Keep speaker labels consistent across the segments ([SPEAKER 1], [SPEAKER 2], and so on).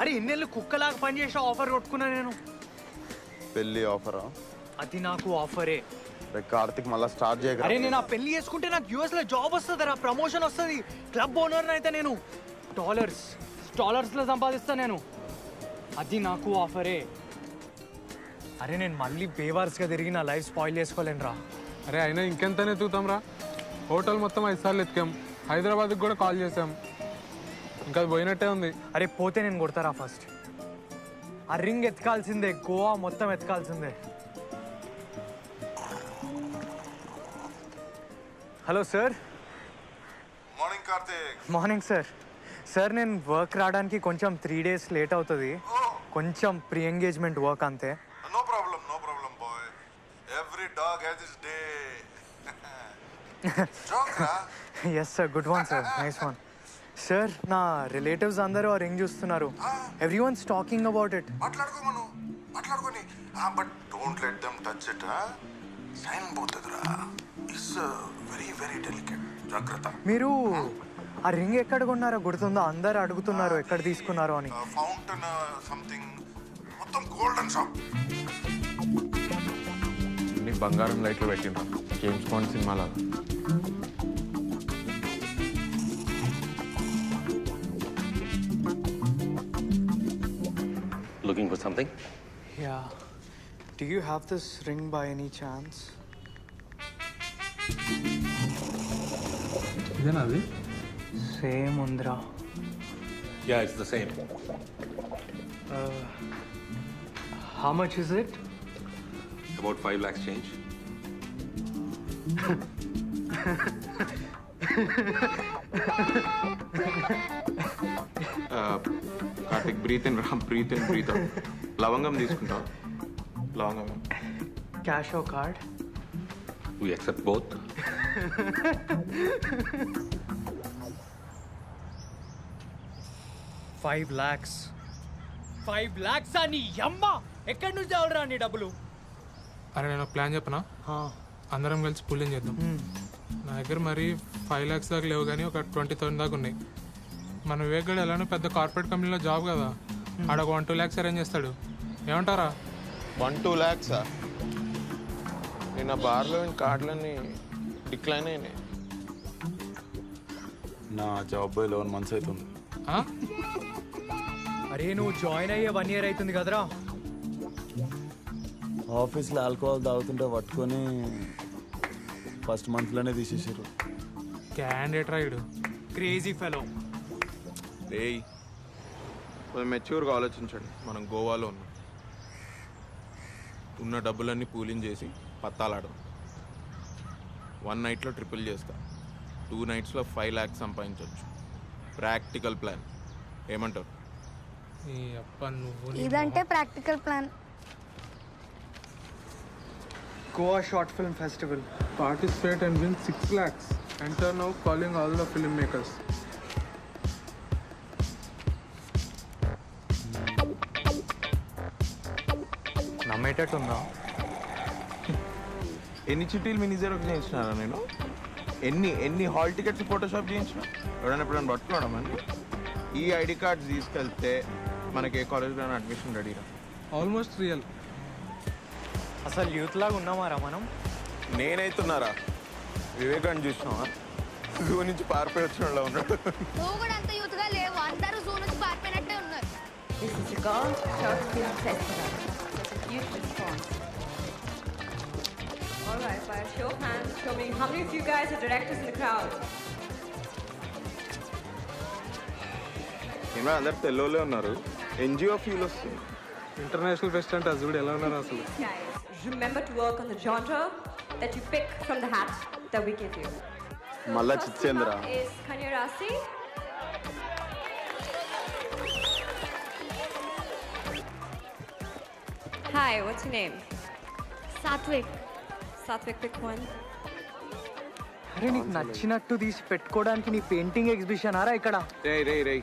[SPEAKER 1] అరే ఇన్నేళ్ళు కుక్కలాగా పనిచేసే ఆఫర్ కొట్టుకున్నా నేను.
[SPEAKER 2] పెళ్ళి ఆఫరా?
[SPEAKER 1] అది నాకు ఆఫరే.
[SPEAKER 2] రేపు కార్తిక్ మళ్ళీ స్టార్ట్ చేయగల
[SPEAKER 1] అరే నేను ఆ పెళ్ళి చేసుకుంటే నాకు యూఎస్లో జాబ్ వస్తుంది రా ప్రమోషన్ వస్తుంది. క్లబ్ ఓనర్ అయితే నేను డాలర్స్ డాలర్స్లో సంపాదిస్తా నేను. అది నాకు ఆఫరే. అరే నేను మళ్ళీ బేవార్స్గా తిరిగి నా లైఫ్ స్పాయిల్ చేసుకోలేను రా.
[SPEAKER 3] అరే అయినా ఇంకెంతనే ఎత్తుకుతాం రా హోటల్ మొత్తం ఐదు సార్లు ఎత్తుకాం. హైదరాబాద్కి కూడా కాల్ చేసాం ఇంకా అది పోయినట్టే ఉంది.
[SPEAKER 1] అరే పోతే నేను కొడతారా ఫస్ట్? ఆ రింగ్ ఎత్తుకాల్సిందే గోవా మొత్తం ఎత్తుకాల్సిందే. Hello sir.
[SPEAKER 4] Morning Karthik
[SPEAKER 1] morning sir sir నేను వర్క్ రావడానికి కొంచెం త్రీ డేస్ లేట్ అవుతుంది. కొంచెం ప్రీ ఎంగేజ్మెంట్ వర్క్ అంతే
[SPEAKER 4] no problem no problem boy every dog has day
[SPEAKER 1] yes sir good one sir nice one sir నా relatives అందరూ ఆ ring చూస్తున్నారు. Every one's talking about it
[SPEAKER 4] మాట్లాడుకోమను మాట్లాడుకొని but don't let them touch it shine పోతుందిరా. It's very very delicate జాగ్రత్త.
[SPEAKER 1] మీరు ఆ ring ఎక్కడ కొన్నారో గుర్తుందో? అందరు అడుగుతున్నారు ఎక్కడ తీసుకున్నారో అని.
[SPEAKER 4] ఫౌంటైన్ సంథింగ్ మొత్తం గోల్డెన్ షాప్
[SPEAKER 3] నీ బంగారం లైట్లు పెట్టిండ్రా. జేమ్స్ బాండ్ సినిమాలో
[SPEAKER 5] Looking for something?
[SPEAKER 1] Yeah. Do you have this ring by any
[SPEAKER 3] chance? Idanadi?
[SPEAKER 1] Same Undra.
[SPEAKER 5] Yeah, it's the same.
[SPEAKER 1] Uh, how much is it?
[SPEAKER 5] About 5 lakhs change.
[SPEAKER 6] Karthik breathe in రా breathe in breathe లవంగం తీసుకుంటావు? లవంగం.
[SPEAKER 1] Cash or card
[SPEAKER 5] We accept both.
[SPEAKER 1] Five lakhs five lakhs అని అమ్మ ఎక్కడి నుంచి అవడరా నీ డబ్బులు?
[SPEAKER 3] అరే నేను ఒక ప్లాన్ చెప్పనా? అందరం కలిసి పూలింగ్ చేద్దాం. నా దగ్గర మరి ఫైవ్ ల్యాక్స్ దాకా లేవు కానీ ఒక ట్వంటీ థౌసండ్ దాకా ఉన్నాయి. మన వివేక్ గడు ఎలానో పెద్ద కార్పొరేట్ కంపెనీలో జాబ్ కదా. ఆడ ఒక వన్ టూ ల్యాక్స్ అరేంజ్ చేస్తాడు. ఏమంటారా?
[SPEAKER 6] వన్ టూ ల్యాక్సా నిన్న బార్లో కార్డులన్నీ డిక్లైన్ అయినాయి.
[SPEAKER 2] నా జాబ్ పోయి లెవెన్ మంత్స్ అవుతుంది.
[SPEAKER 3] ఆ?
[SPEAKER 1] అరే నువ్వు జాయిన్ అయ్యే వన్ ఇయర్ అవుతుంది కదరా.
[SPEAKER 2] ఆఫీస్లో ఆల్కహాల్ తాగుతుంటే పట్టుకొని ఫస్ట్ మంత్లోనే తీసేసారు
[SPEAKER 3] క్యాండిడేట్ రైడ్
[SPEAKER 1] క్రేజీ ఫెలో.
[SPEAKER 6] ఏయ్ కొంచెం మెచ్యూర్గా ఆలోచించండి. మనం గోవాలో ఉన్నాం. ఉన్న డబ్బులన్నీ పూలింగ్ చేసి పత్తాలాడడం వన్ నైట్లో ట్రిపుల్ చేస్తా. టూ నైట్స్లో ఫైవ్ ల్యాక్స్ సంపాదించవచ్చు ప్రాక్టికల్ ప్లాన్. ఏమంటారు?
[SPEAKER 3] నీ
[SPEAKER 7] ఇదంటే practical plan.
[SPEAKER 1] Goa short film festival.
[SPEAKER 3] participate and win 6 lakhs. Enter now calling all the filmmakers.
[SPEAKER 1] నమ్మేటట్టుందా
[SPEAKER 6] ఎన్ని చిట్టీలు మినీ జెరాక్స్ చేయించినారా నేను? ఎన్ని ఎన్ని హాల్ టికెట్స్ ఫోటోషాప్ చేయించిన? ఎవడైనా ఎప్పుడైనా పట్టుకోవడం అని ఈ ఐడి కార్డ్స్ తీసుకెళ్తే మనకి ఏ కాలేజ్లో అడ్మిషన్ రెడీరా
[SPEAKER 3] Almost real.
[SPEAKER 1] అసలు యూత్ లాగా ఉన్నామారా మనం?
[SPEAKER 6] నేనైతున్నారా వివేకాన్ని చూసినావా? జూ నుంచి పారిపోయి వచ్చిన వాళ్ళ ఉన్నాడు.
[SPEAKER 7] నువ్వు కూడా అంత యూత్గా లేవు. అందరూ జూ నుంచి పారిపోయినట్టే ఉన్నారు.
[SPEAKER 8] This is the Gaunt Short Film Festival. There's a huge response. All right, by a show of hands, show me how many of you guys are directors in the crowd.
[SPEAKER 6] ఏమో అందరు తెల్లోలే ఉన్నారు NGO feel వస్తుంది
[SPEAKER 3] international fest అంటే అది చూడు ఎలా ఉన్నారు అసలు
[SPEAKER 8] Guys, remember to work on the genre that you pick from the hat that we give you.
[SPEAKER 2] మళ్ళా
[SPEAKER 8] First
[SPEAKER 2] చిచ్చేంద్ర
[SPEAKER 8] Hi, what's your name?
[SPEAKER 7] Satvik.
[SPEAKER 8] Satvik, pick one.
[SPEAKER 1] అరే నీకు నచ్చినట్టు తీసి పెట్టుకోవడానికి నీ పెయింటింగ్ ఎగ్జిబిషన్ ఆరా ఇక్కడ?
[SPEAKER 6] రే రే రే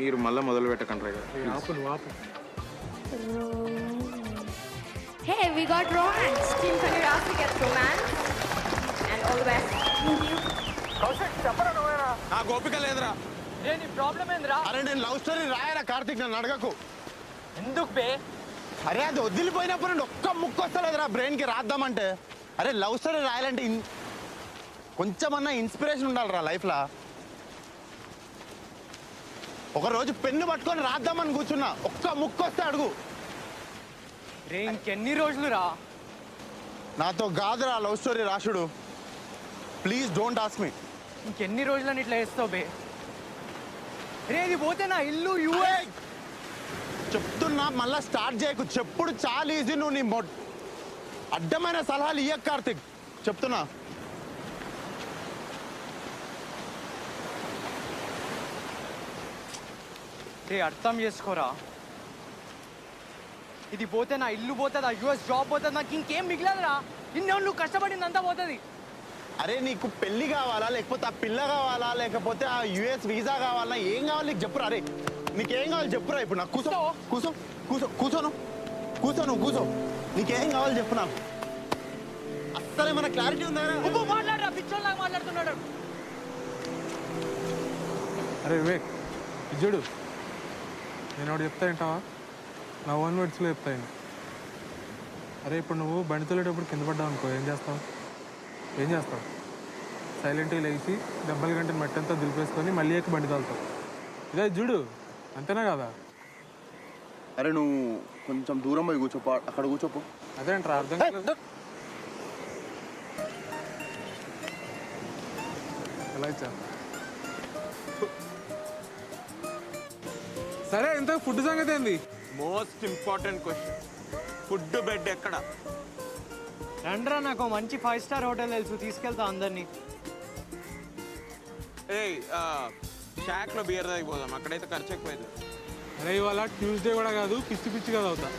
[SPEAKER 6] మీరు మళ్ళీ మొదలు పెట్టకండి రా
[SPEAKER 3] ఆపు నువ్వు ఆపు.
[SPEAKER 7] Hey we got romance
[SPEAKER 8] Team Kanyarasi gets romance. And all the best.
[SPEAKER 6] నా గోపిక లేదురా.
[SPEAKER 1] రే నీ ప్రాబ్లం ఏందిరా?
[SPEAKER 2] అరే నేను లవ్ స్టోరీ రాయరా కార్తీక్ నన్ను అడగకు.
[SPEAKER 1] ఎందుకు బే?
[SPEAKER 2] అరే అది వదిలిపోయినప్పుడు నుండి ఒక్క ముక్క వస్తలేదురా బ్రెయిన్కి రాద్దామంటే. అరే లవ్ స్టోరీ రాయాలంటే కొంచెమన్నా ఇన్స్పిరేషన్ ఉండాలిరా లైఫ్లో. ఒక రోజు పెన్ను పట్టుకొని రాద్దామని కూర్చున్నా ఒక్క ముక్క వస్తే అడుగు.
[SPEAKER 1] రే ఇంకెన్ని రోజులు రా
[SPEAKER 2] నాతో కాదురా లవ్ స్టోరీ రాసుడు ప్లీజ్ డోంట్ ఆస్క్ మీ
[SPEAKER 1] ఇంకెన్ని రోజులని ఇట్లా వేస్తావు బే? రే ఇది పోతే నా ఇల్లు యూఏ
[SPEAKER 2] చెప్తున్నా మళ్ళా స్టార్ట్ చేయకు. చెప్పుడు చాలా ఈజీ నువ్వు నీ మొ- అడ్డమైన సలహాలు ఇయ్య కార్తిక్. చెప్తున్నా.
[SPEAKER 1] రే అర్థం చేసుకోరా? ఇది పోతే నా ఇల్లు పోతుంది ఆ యుఎస్ జాబ్ పోతుంది నాకు ఇంకేం మిగిలదురా? ఇన్నో నువ్వు కష్టపడిందంతా పోతుంది.
[SPEAKER 2] అరే నీకు పెళ్ళి కావాలా లేకపోతే ఆ పిల్ల కావాలా లేకపోతే ఆ యుఎస్ వీసా కావాలా ఏం కావాలి నీకు చెప్పురా అరే. నీకేం కావాలి చెప్పురా ఇప్పుడు నాకు? కూర్చో కూర్చో కూర్చో కూర్చోను కూర్చో నువ్వు కూర్చో నీకేం కావాలి చెప్పు నాకు. అస్సలు ఏమైనా క్లారిటీ ఉందా
[SPEAKER 1] మాట్లాడరా పిచ్చోళ్ళగా మాట్లాడుతున్నాడు.
[SPEAKER 3] అరే వివేక్ చూడు. నేను ఒకటి చెప్తా ఏంటావా నా ఓన్ వర్డ్స్లో చెప్తా అరే ఇప్పుడు నువ్వు బండి తోలేటప్పుడు కింద పడ్డావు అనుకో ఏం చేస్తావు? ఏం చేస్తావు? సైలెంట్గా లేచి డెబ్బల గంటల మట్టి అంతా దులిపేసుకొని మళ్ళీ ఎక్కి బండి తోలుతావు. ఇదే చూడు. అంతేనా కదా?
[SPEAKER 2] అరే నువ్వు కొంచెం దూరం పోయి కూర్చోపో అక్కడ కూర్చోపో.
[SPEAKER 3] అదేంట్రా అర్థం ఎలా ఇచ్చా? సరే ఇంత ఫుడ్ సంగతి ఏంది?
[SPEAKER 6] Most important question food bed ఎక్కడ?
[SPEAKER 1] రండ్రా నాకు మంచి ఫైవ్ స్టార్ హోటల్ తెలుసు తీసుకెళ్తా అందరినీ.
[SPEAKER 6] ఏ షాక్లో బియర్ తాగిపోదాం. అక్కడైతే ఖర్చు ఎక్కువైంది.
[SPEAKER 3] అరే ఇవాళ ట్యూస్డే కూడా కాదు పిచ్చి పిచ్చి కదా అవుతా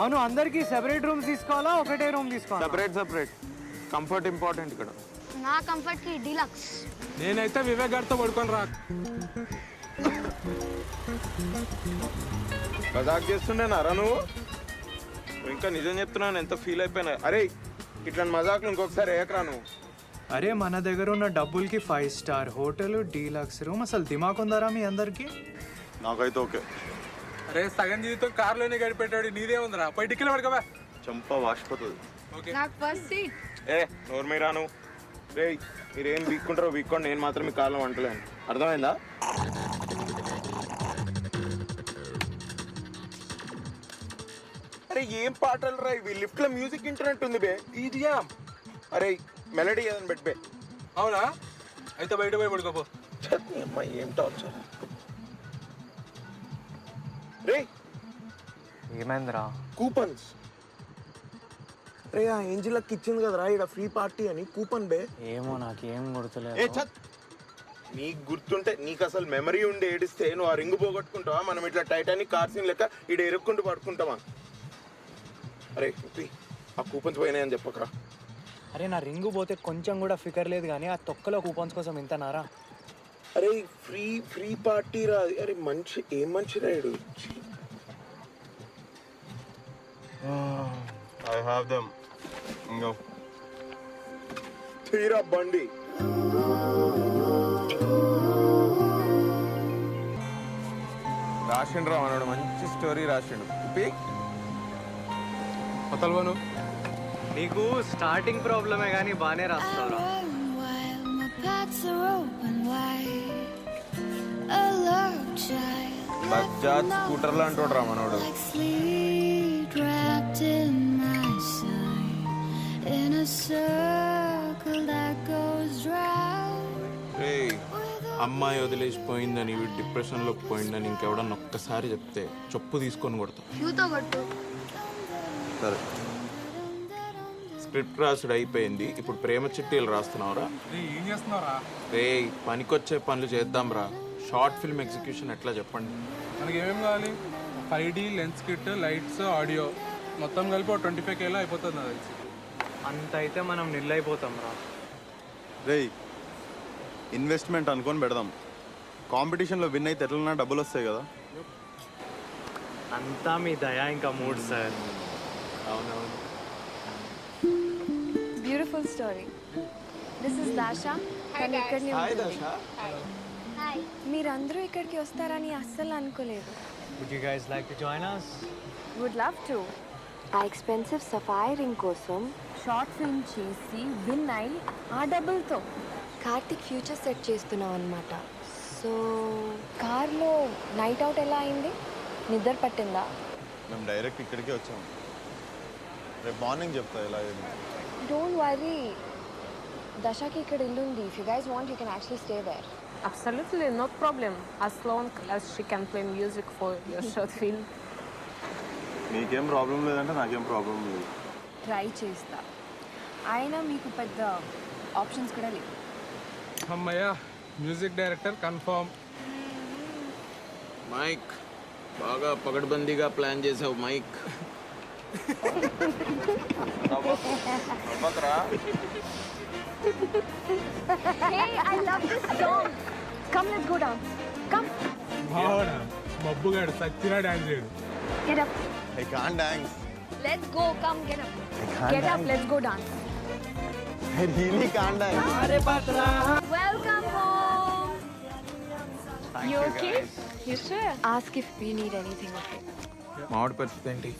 [SPEAKER 1] అవును అందరికి సెపరేట్ రూమ్స్ తీసుకోవాలా ఒకటే రూమ్ తీసుకోవాలా?
[SPEAKER 6] సపరేట్ సపరేట్ కంఫర్ట్ ఇంపార్టెంట్ ఇక్కడ.
[SPEAKER 7] నా కంఫర్ట్కి డీలక్స్
[SPEAKER 3] నేనైతే వివేక్ గారితో పడుకొని రా.
[SPEAKER 6] మజాక్ చేస్తుండేనారా నువ్వు? ఇంకా నిజం చెప్తున్నాను ఎంత ఫీల్ అయిపోయినా. అరే ఇట్లాంటి మజాక్లు ఇంకొకసారి ఏకరా నువ్వు.
[SPEAKER 1] అరే మన దగ్గర ఉన్న డబ్బులకి five star hotel deluxe room అసలు దిమాక్ ఉందారా మీ అందరికి?
[SPEAKER 2] నాకైతే ఓకే.
[SPEAKER 3] అరే సగం జీవితం కారులోనే గడిపెట్టాడు నీదే ఉందిరా. పోయి టిక్కెట్ పడుకోవా
[SPEAKER 2] చెంప వాసిపోతుంది.
[SPEAKER 3] ఓకే.
[SPEAKER 7] నాకు ఫస్ట్ సీట్
[SPEAKER 6] ఏ నోరు మీరా నువ్వు రే మీరేం వీక్కుంటారో వీక్కోండి నేను మాత్రం మీ కాలం వంటలేను. అర్థమైందా? అరే ఏం పాటలు రా ఇవి? లిఫ్ట్లో మ్యూజిక్ ఇంటర్నెట్ ఉంది బే ఇదియా అరే మెలడీ ఏదని పెట్టి బే.
[SPEAKER 3] అవునా? అయితే బయట పోయి పడుకోపో.
[SPEAKER 6] చట్నీ అమ్మా ఏం టార్చర్? రే
[SPEAKER 1] ఏమైందిరా?
[SPEAKER 6] కూపన్స్. రే ఆ ఏంజిలకి ఇచ్చింది కదరా ఇక్కడ ఫ్రీ పార్టీ అని. కూపన్ బే.
[SPEAKER 1] ఏమో నాకేం
[SPEAKER 6] ఏ
[SPEAKER 1] గుర్తులేదు
[SPEAKER 6] చత్! నీకు గుర్తుంటే నీకు అసలు మెమరీ ఉండి ఏడిస్తే నువ్వు ఆ రింగ్ పోగొట్టుకుంటావా? మనం ఇట్లా టైటానిక్ కార్ సీన్ లెక్క ఇడ ఎరుక్కుంటూ పడుకుంటావా అరే ఆ కూపన్స్ పోయినాయని చెప్పకరా.
[SPEAKER 1] అరే నా రింగు పోతే కొంచెం కూడా ఫికర్ లేదు కానీ ఆ తొక్కలో కూపన్స్ కోసం ఇంతనారా
[SPEAKER 6] అరే ఫ్రీ ఫ్రీ పార్టీ రా. అది. అరే మంచి ఏం మంచి రైడు? ఐ హావ్ దమ్ ఇంకో. తీరా బండి. రాసిండు రా అన్నాడు మంచి స్టోరీ రాసిండు.
[SPEAKER 3] కొత్తలు
[SPEAKER 1] నీకు స్టార్టింగ్ ప్రాబ్లమే కానీ బాగానే
[SPEAKER 9] child,
[SPEAKER 6] బజాజ్ స్కూటర్లు అంటాడు రా మనోడు అమ్మాయి వదిలేసిపోయిందని వీడు డిప్రెషన్లో పోయిందని ఇంకెవడన్నా ఒక్కసారి చెప్తే చెప్పు తీసుకొని కొడతా. సరే. స్క్రిప్ట్ రాసుడు అయిపోయింది. ఇప్పుడు ప్రేమ చిట్టీలు రాస్తున్నావురా.
[SPEAKER 3] ఏం చేస్తున్నావురా?
[SPEAKER 6] రే పనికొచ్చే పనులు చేద్దాం రా షార్ట్ ఫిల్మ్ ఎగ్జిక్యూషన్ ఎట్లా చెప్పండి?
[SPEAKER 3] మనకి ఏమేమి కావాలి? Five D lens kit lights audio. మొత్తం కలిపి ఒక ట్వంటీ ఫైవ్ కేలో అయిపోతుంది నాకు తెలిసి.
[SPEAKER 1] అంత అయితే మనం నిల్లైపోతాం రా
[SPEAKER 2] రే ఇన్వెస్ట్మెంట్ అనుకొని పెడదాం. కాంపిటీషన్లో విన్ అయితే ఎట్లన్నా డబ్బులు వస్తాయి కదా.
[SPEAKER 1] అంతా మీ దయా ఇంకా మూడు సార్.
[SPEAKER 6] అవునవును.
[SPEAKER 10] Beautiful story this is Dasha తను ఇక్కడనే ఉంటుంది
[SPEAKER 7] హాయ్
[SPEAKER 10] మీరందరూ ఇక్కడికి వస్తారని అస్సలు అనుకోలేదు.
[SPEAKER 1] Would you guys like to join us?
[SPEAKER 10] Would love to ఆ ఎక్స్పెన్సివ్ సఫాయి రింగ్ కోసం షార్ట్ ఫిల్మ్ చేసి విన్ అయి ఆ డబ్బులతో కార్తిక్ ఫ్యూచర్ సెట్ చేస్తున్నాం అనమాట సో కార్లో నైట్ అవుట్ ఎలా అయింది? నిద్ర పట్టిందా?
[SPEAKER 2] మేము డైరెక్ట్ ఇక్కడికే వచ్చాము రేపు మార్నింగ్ చెప్తా ఎలా అయింది.
[SPEAKER 10] డోంట్ వరీ దశకి ఇక్కడ ఇల్లు ఉంది. If you guys want you can actually stay there
[SPEAKER 8] Absolutely, no problem. As long as she can play music for your short film.
[SPEAKER 2] నీకేం ప్రాబ్లం లేదంటే నాకేం ప్రాబ్లం లేదు.
[SPEAKER 10] ట్రై చేస్తా. అయినా మీకు పెద్ద ఆప్షన్స్ కూడా లేవు.
[SPEAKER 3] అమ్మయ్యా మ్యూజిక్ డైరెక్టర్ కన్ఫర్మ్
[SPEAKER 6] మైక్ బాగా పగడ్బందీగా ప్లాన్ చేసావు Mike.
[SPEAKER 10] Hey, I love this song. Come, let's go down. Come,
[SPEAKER 3] బావడా మబ్బుగాడు సచ్చినా డాన్స్ చేయడు
[SPEAKER 10] get up.
[SPEAKER 2] I can dance
[SPEAKER 10] Let's go. Come, get up.
[SPEAKER 2] I can
[SPEAKER 10] Get up. Let's go dance.
[SPEAKER 2] I really can dance
[SPEAKER 10] Welcome home. You okay? You sure? Ask if we need anything. Okay.
[SPEAKER 6] మామిడి పరిస్థితి ఏంటి